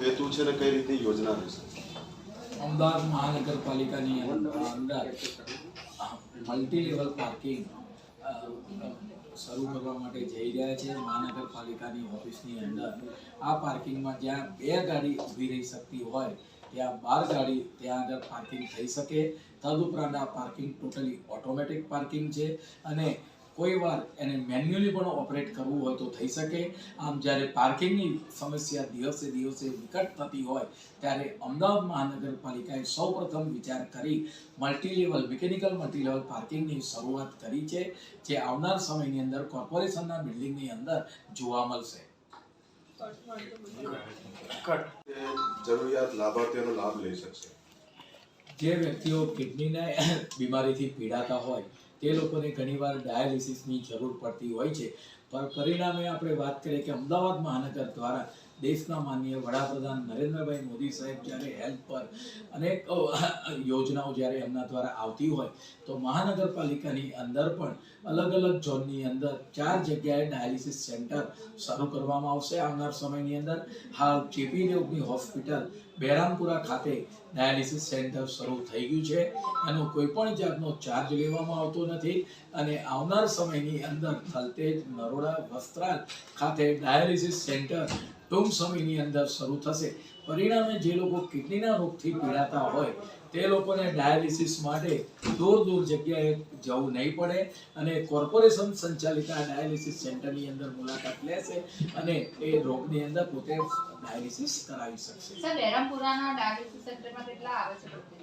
હેતુ છે ને કઈ રીતની યોજના રહેશે અમદાવાદ મહાનગરપાલિકાની અંદર મલ્ટી લેવલ પાર્કિંગ શરૂ કરવા માટે જઈ રહ્યા છે મહાનગરપાલિકાની ઓફિસની અંદર. આ પાર્કિંગમાં જ્યાં બે ગાડી ઊભી રહી શકતી હોય, ત્યાં બાર ગાડી ત્યાં આગળ પાર્કિંગ થઈ શકે. તદુપરાંત આ પાર્કિંગ ટોટલી ઓટોમેટિક પાર્કિંગ છે અને કોઈ વાર એને મેન્યુઅલી પણ ઓપરેટ કરવું હોય તો થઈ શકે. આમ જ્યારે પાર્કિંગની સમસ્યા દિવસે દિવસે વિકટ થતી હોય ત્યારે અમદાવાદ મહાનગરપાલિકાએ સૌપ્રથમ વિચાર કરી મલ્ટીલેવલ મિકેનિકલ મલ્ટીલેવલ પાર્કિંગની શરૂઆત કરી છે જે આવનાર સમયની અંદર કોર્પોરેશનના બિલ્ડિંગની અંદર જોવા મળશે. જરૂરિયાત લાભાર્થીઓનો લાભ લઈ શકશે. જે વ્યક્તિઓ કિડનીના બીમારીથી પીડાતા હોય તે લોકોને ઘણીવાર ડાયાલિસિસની જરૂર પડતી હોય છે. પણ પરિણામે આપણે વાત કરીએ કે અમદાવાદ મહાનગર દ્વારા દેશના માનનીય વડાપ્રધાન નરેન્દ્રભાઈ મોદી સાહેબ જ્યારે હેલ્થ પર અનેક યોજનાઓ જ્યારે એમના દ્વારા આવતી હોય, તો મહાનગરપાલિકાની અંદર પણ અલગ અલગ ઝોનની અંદર ચાર જગ્યાએ ડાયાલિસિસ સેન્ટર શરૂ કરવામાં આવશે આવનાર સમયની અંદર. હાલ ચેપી રોગની હોસ્પિટલ બહેરામપુરા ખાતે ડાયાલિસિસ સેન્ટર શરૂ થઈ ગયું છે. એનો કોઈ પણ જાતનો ચાર્જ લેવામાં આવતો નથી અને આવનાર સમયની અંદર થલતેજ નરોડા વસ્ત્રાલ ખાતે ડાયાલિસિસ સેન્ટર ટૂંક સમયની અંદર શરૂ થશે. પરિણામે જે લોકો કિડનીના રોગથી પીડાતા હોય, તે લોકોને ડાયાલિસિસ માટે દૂર દૂર જગ્યાએ જવું નહીં પડે અને કોર્પોરેશન સંચાલિત આ ડાયાલિસિસ સેન્ટરની અંદર મુલાકાત લેશે અને એ રોગની અંદર પોતે ડાયાલિસિસ કરાવી શકશે. સર બેરામપુરાના ડાયાલિસિસ સેન્ટરમાં કેટલા આવે છે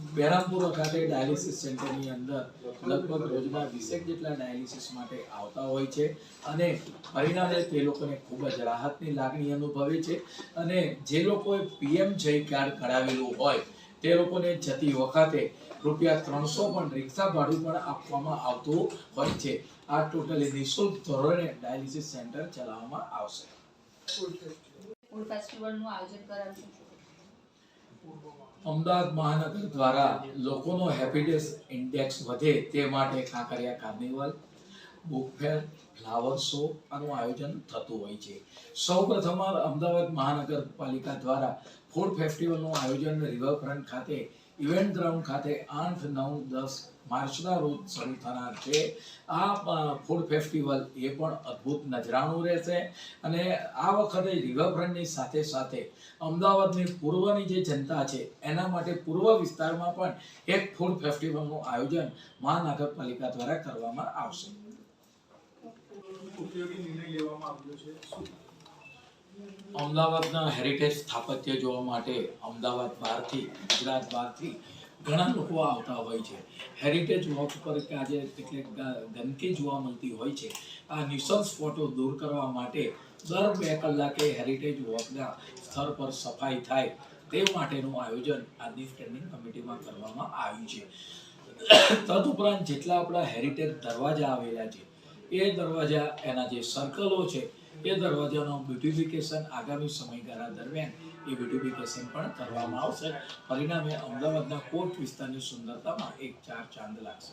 લોકો બહેરામપુર ખાતે ડાયાલિસિસ સેન્ટરની અંદર લગભગ રોજના વીસેક જેટલા ડાયાલિસિસ માટે આવતા હોય છે અને પરિણામે તે લોકોને ખૂબ જ રાહતની લાગણી અનુભવે છે અને જે લોકોએ પીએમ જય કાર્ડ કરાવેલું હોય તે લોકોને જતી વખતે રૂપિયા ત્રણસો પણ રિક્ષા ભાડું પણ આપવામાં આવતું હોય છે. આ ટોટલી નિઃશુલ્ક ધોરણે ડાયાલિસિસ સેન્ટર ચલાવવામાં આવશે. ફૂડ ફેસ્ટિવલનું આયોજન કરાવ્યું અમદાવાદ મહાનગર દ્વારા લોકોનો હેપીનેસ ઇન્ડેક્સ વધે તે માટે Kankaria carnival, book fair, flower show આનું આયોજન થતું હોય છે. સૌપ્રથમ અમદાવાદ મહાનગરપાલિકા દ્વારા ફૂડ ફેસ્ટિવલનું આયોજન રિવરફ્રન્ટ ખાતે ઇવેન્ટ ગ્રાઉન્ડ ખાતે આઠ નવ દસ માર્ચના રોજ શરૂ થનાર છે. આ ફૂડ ફેસ્ટિવલ એ પણ અદ્ભુત નજરાણું રહેશે અને આ વખતે રિવરફ્રન્ટની સાથે સાથે અમદાવાદની પૂર્વની જે જનતા છે, એના માટે પૂર્વ વિસ્તારમાં પણ એક ફૂડ ફેસ્ટિવલનું આયોજન મહાનગરપાલિકા દ્વારા કરવામાં આવશે. ઉપયોગી નિર્ણય લેવામાં આવ્યો છે. અમદાવાદના હેરિટેજ સ્થાપત્ય જોવા માટે અમદાવાદ બહારથી, ગુજરાત બહારથી ઘણા લોકો આવતા હોય છે. હેરિટેજ વોક પર આજે કેટલીક ગંદકી જોવા મળતી હોય છે. આ નિસર્ગ ફોટો દૂર કરવા માટે દર બે કલાકે હેરિટેજ વોકના સ્થળ પર સફાઈ થાય તે માટેનું આયોજન આજની સ્ટેન્ડિંગ કમિટીમાં કરવામાં આવ્યું છે. તદુપરાંત જેટલા આપણા હેરિટેજ દરવાજા આવેલા છે, એ દરવાજા એના જે સર્કલો છે એ દરવાજાનું બ્યુટિફિકેશન આગામી સમયગાળા દરમિયાન એ બ્યુટિફિકેશન પણ કરવામાં આવશે. પરિણામે અમદાવાદના કોટ વિસ્તારની સુંદરતામાં એક ચાર ચાંદ લાગશે.